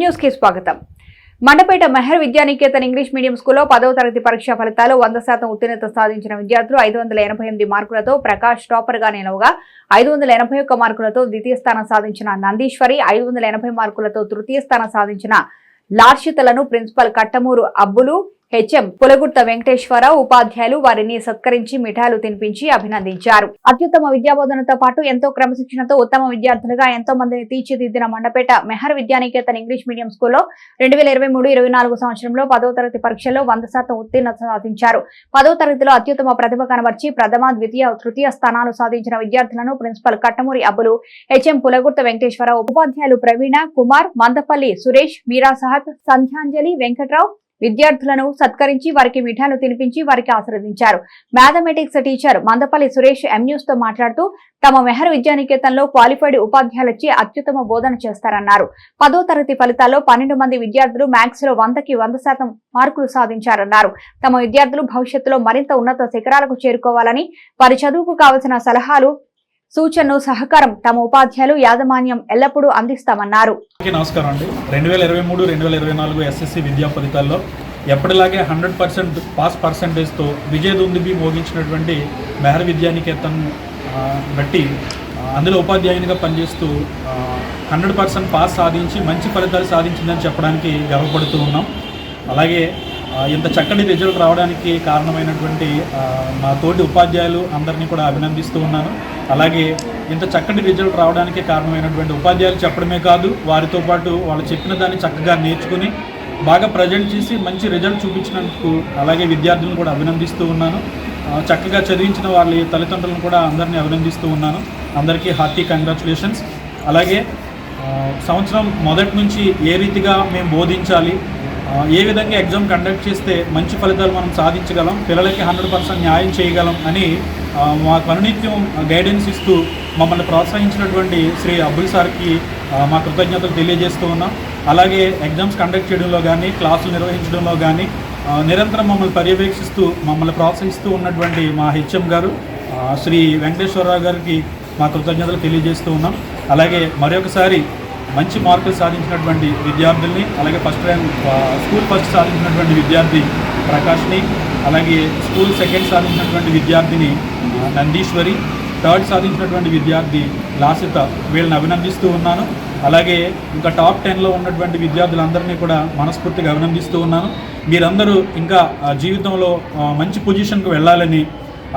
న్యూస్కి స్వాగతం. Mandapeta Meher Vidyanikethan English medium స్కూల్లో పదవ తరగతి పరీక్ష ఫలితాలు వంద శాతం ఉత్తీర్ణత సాధించిన విద్యార్థులు ఐదు వందల ఎనభై ఎనిమిది మార్కులతో ప్రకాష్ టాపర్గా నిలవగా ఐదు వందల ఎనభై ఒక్క మార్కులతో ద్వితీయ స్థానం సాధించిన నందీశ్వరి ఐదు వందల ఎనభై మార్కులతో తృతీయ స్థానం సాధించిన లార్షితలను ప్రిన్సిపల్ కట్టమూరు అబ్బులు హెచ్ఎం పులగుట్ట వెంకటేశ్వరరావు ఉపాధ్యాయులు వారిని సత్కరించి మిఠాయిలు తినిపించి అభినందించారు. అత్యుత్తమ విద్యాబోధనతో పాటు ఎంతో క్రమశిక్షణతో ఉత్తమ విద్యార్థులుగా ఎంతో మందిని తీర్చిదిద్దిన మండపేట మెహర్ విద్యానికేతన్ ఇంగ్లీష్ మీడియం స్కూల్లో రెండు వేల ఇరవై మూడు ఇరవై నాలుగు సంవత్సరంలో పదో తరగతి పరీక్షల్లో వంద శాతం ఉత్తీర్ణత సాధించారు. పదో తరగతిలో అత్యుత్తమ ప్రతిభ కనబర్చి ప్రథమ ద్వితీయ తృతీయ స్థానాలు సాధించిన విద్యార్థులను ప్రిన్సిపల్ కట్టమూరి అబ్బులు హెచ్ఎం పులగుర్త వెంకటేశ్వరరావు ఉపాధ్యాయులు ప్రవీణ కుమార్ మందపల్లి సురేష్ మీరా సాహెబ్ సంధ్యాంజలి వెంకట్రావు విద్యార్థులను సత్కరించి వారికి మిఠాయిలు తినిపించి వారికి ఆశీర్వదించారు. Mathematics teacher Mandapalli Suresh M న్యూస్తో మాట్లాడుతూ తమ మెహర్ విద్యానికేతన్లో క్వాలిఫైడ్ ఉపాధ్యాయులచే అత్యుత్తమ బోధన చేస్తారన్నారు. పదో తరగతి ఫలితాల్లో పన్నెండు మంది విద్యార్థులు మ్యాథ్స్లో వందకి వంద శాతం మార్కులు సాధించారన్నారు. తమ విద్యార్థులు భవిష్యత్తులో మరింత ఉన్నత శిఖరాలకు చేరుకోవాలని వారి చదువుకు కావలసిన సలహాలు సూచనలు సహకారం తమ ఉపాధ్యాయులు యాజమాన్యం ఎల్లప్పుడూ అందిస్తామన్నారు. నమస్కారం అండి. రెండు వేల ఇరవై మూడు రెండు వేల ఇరవై నాలుగు ఎస్ఎస్సి విద్యా ఫలితాల్లో ఎప్పటిలాగే హండ్రెడ్ పర్సెంట్ పాస్ పర్సంటేజ్తో విజయదుందుబి మోగించినటువంటి మెహర్ విద్యానికేతన్ బట్టి అందులో ఉపాధ్యాయునిగా పనిచేస్తూ హండ్రెడ్ పర్సెంట్ పాస్ సాధించి మంచి ఫలితాలు సాధించిందని చెప్పడానికి గర్వపడుతూ ఉన్నాం. అలాగే ఇంత చక్కటి రిజల్ట్ రావడానికి కారణమైనటువంటి మా తోటి ఉపాధ్యాయులు అందరినీ కూడా అభినందిస్తూ ఉన్నాను. అలాగే ఇంత చక్కటి రిజల్ట్ రావడానికి కారణమైనటువంటి ఉపాధ్యాయులు చెప్పడమే కాదు వారితో పాటు వాళ్ళు చెప్పిన దాన్ని చక్కగా నేర్చుకుని బాగా ప్రజెంట్ చేసి మంచి రిజల్ట్ చూపించినందుకు అలాగే విద్యార్థులను కూడా అభినందిస్తూ ఉన్నాను. చక్కగా చదివించిన వాళ్ళ తల్లిదండ్రులను కూడా అందరినీ అభినందిస్తూ ఉన్నాను. అందరికీ హార్టీ కంగ్రాచులేషన్స్. అలాగే సంవత్సరం మొదటి నుంచి ఏ రీతిగా మేము బోధించాలి ఏ విధంగా ఎగ్జామ్ కండక్ట్ చేస్తే మంచి ఫలితాలు మనం సాధించగలం పిల్లలకి హండ్రెడ్ పర్సెంట్ న్యాయం చేయగలం అని మాకు అనునిత్యం గైడెన్స్ ఇస్తూ మమ్మల్ని ప్రోత్సహించినటువంటి శ్రీ అబ్బుల్ సార్కి మా కృతజ్ఞతలు తెలియజేస్తూ ఉన్నాం. అలాగే ఎగ్జామ్స్ కండక్ట్ చేయడంలో కానీ క్లాసులు నిర్వహించడంలో కానీ నిరంతరం మమ్మల్ని పర్యవేక్షిస్తూ మమ్మల్ని ప్రోత్సహిస్తూ ఉన్నటువంటి మా హెచ్ఎం గారు శ్రీ వెంకటేశ్వరరావు గారికి మా కృతజ్ఞతలు తెలియజేస్తూ ఉన్నాం. అలాగే మరొకసారి మంచి మార్కులు సాధించినటువంటి విద్యార్థుల్ని అలాగే ఫస్ట్ ర్యాంక్ స్కూల్ ఫస్ట్ సాధించినటువంటి విద్యార్థి ప్రకాష్ని అలాగే స్కూల్ సెకండ్ సాధించినటువంటి విద్యార్థిని నందీశ్వరి థర్డ్ సాధించినటువంటి విద్యార్థి లాసిత వీళ్ళని అభినందిస్తూ ఉన్నాను. అలాగే ఇంకా టాప్ టెన్లో ఉన్నటువంటి విద్యార్థులందరినీ కూడా మనస్ఫూర్తిగా అభినందిస్తూ ఉన్నాను. మీరందరూ ఇంకా జీవితంలో మంచి పొజిషన్కి వెళ్ళాలని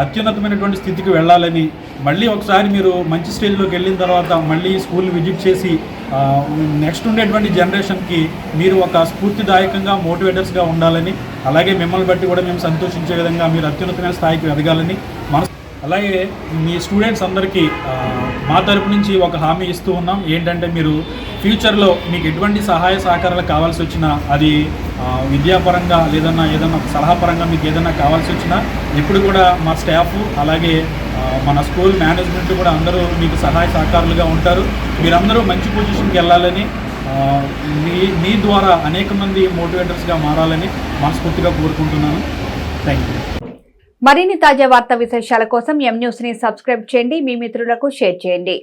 అత్యున్నతమైనటువంటి స్థితికి వెళ్ళాలని మళ్ళీ ఒకసారి మీరు మంచి స్టేజ్లోకి వెళ్ళిన తర్వాత మళ్ళీ స్కూల్ విజిట్ చేసి నెక్స్ట్ ఉండేటువంటి జనరేషన్కి మీరు ఒక స్ఫూర్తిదాయకంగా మోటివేటర్స్గా ఉండాలని అలాగే మిమ్మల్ని బట్టి కూడా మేము సంతోషించే విధంగా మీరు అత్యున్నతమైన స్థాయికి ఎదగాలని మన అలాగే మీ స్టూడెంట్స్ అందరికీ మా తరపు నుంచి ఒక హామీ ఇస్తూ ఉన్నాం. ఏంటంటే మీరు ఫ్యూచర్లో మీకు ఎటువంటి సహాయ సహకారాలు కావాల్సి వచ్చినా అది విద్యాపరంగా లేదన్నా ఏదన్నా సలహాపరంగా మీకు ఏదైనా కావాల్సి వచ్చినా ఎప్పుడు కూడా మా స్టాఫ్ అలాగే మన స్కూల్ మేనేజ్మెంట్ కూడా అందరూ మీకు సహాయ సహకారులుగా ఉంటారు. మీరందరూ మంచి పొజిషన్కి వెళ్ళాలని మీ మీ ద్వారా అనేక మంది మోటివేటర్స్గా మారాలని మనస్ఫూర్తిగా కోరుకుంటున్నాను. Thank you. మరిన్ని తాజా వార్తా విశేషాల కోసం ఎం న్యూస్ని సబ్స్క్రైబ్ చేయండి. మీ మిత్రులకు షేర్ చేయండి.